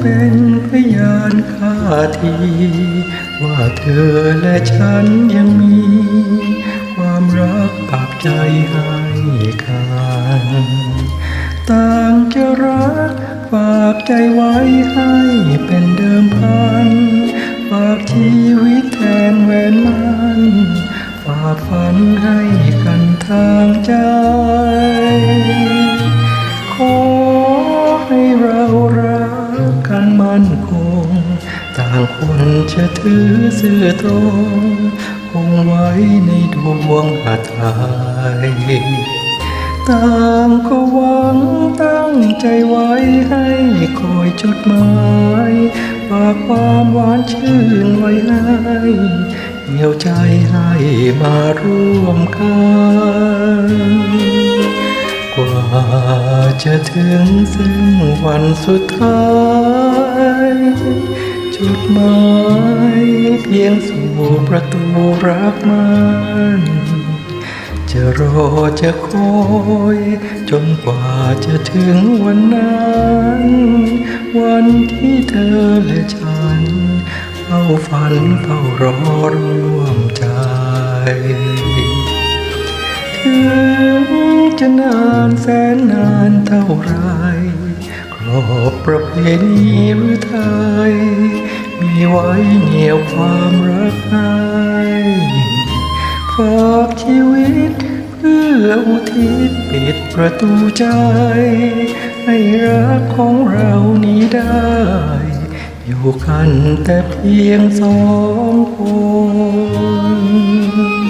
เป็นพยานข้าที ว่าเธอและฉันยังมี ความรักปากใจให้กันต่างจะรักฝากใจไว้ให้เป็นเดิมพันฝากชีวิตแทนแหวนมันฝากฝันให้กันทางใจ คนจะถือสื่อตรงคงไว้ในดวงหัตถยต่างก็หวังตั้งใจไว้ให้คอยจดหมายฝากความหวานชื่นไว้ให้เหี่ยวใจให้มาร่วมกันกว่าจะถึงซึ่งวันสุดท้าย จุดหมายเพียงสู่ประตูรักมันจะรอจะคอยจนกว่าจะถึงวันนั้น วันที่เธอและฉันเฝ้าฝันเฝ้ารอร่วมใจถึงจะนานแสนนานเท่าไร ครอบประเพณีหรือไทย ไว้เหนี่ยวความรักให้ฝากชีวิตเพื่ออุทิศปิดประตูใจ ให้รักของเรานี้ได้ อยู่กันแต่เพียงสองคน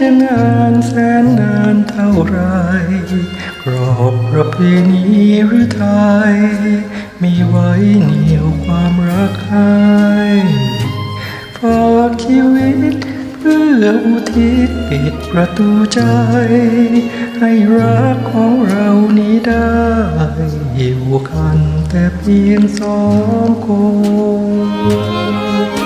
จะนานแสนนานเท่าไรกรอบประเพณีหรือไทยมีไว้เหนียวความรักให้ฝากชีวิตเพื่ออุทิศปิดประตูใจ ให้รักของเรานี้ได้อยู่กันแต่เพียงสองคน